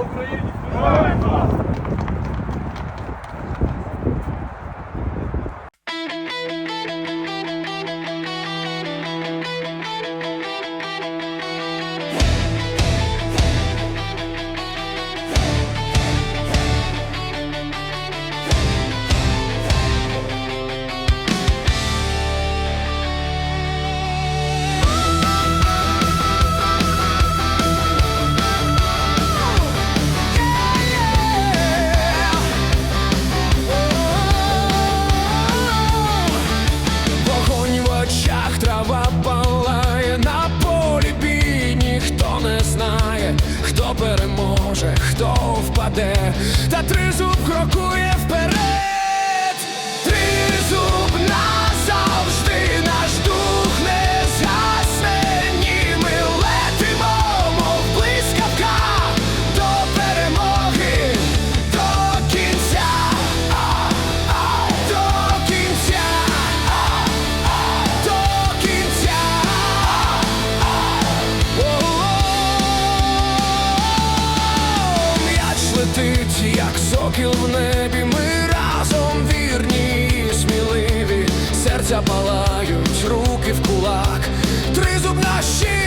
Україні! Героям! переможе, хто впаде, та тризуб крокує. летить, як сокіл в небі, ми разом вірні і сміливі, серця палають, руки в кулак, тризуб на щит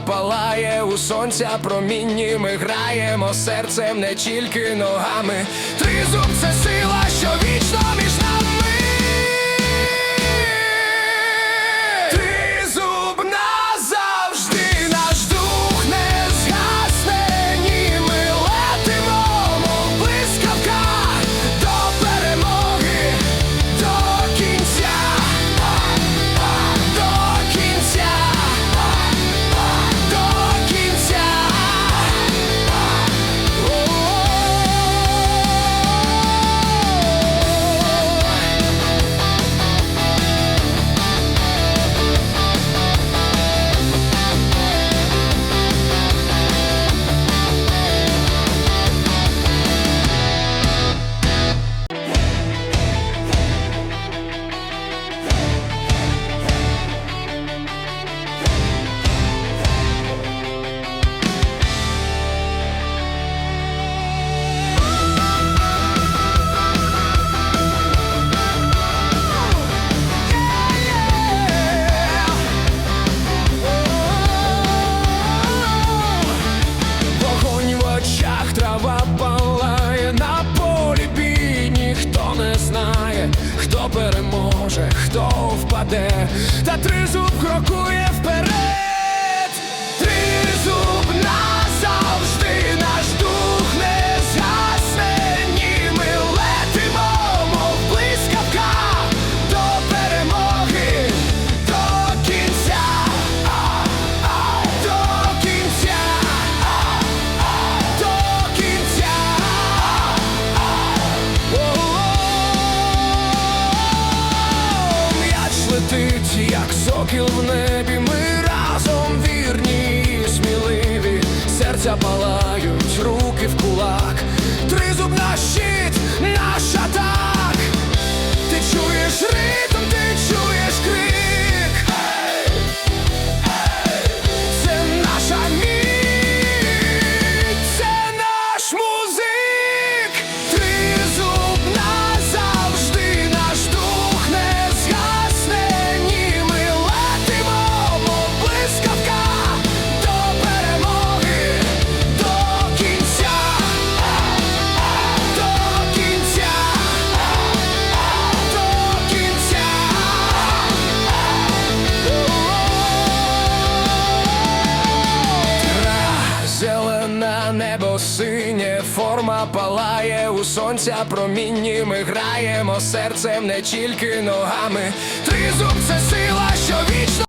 Палає у сонця промінні ми граємо серцем не тільки ногами. Тризуб це сила, що вічно між. може, хто впаде, та тризуб крокує вперед. як сокіл в небі, ми разом вірні сміливі, серця пала. синє, форма палає, у сонця промінні ми граємо серцем не тільки ногами. Тризуб це сила, що вічно.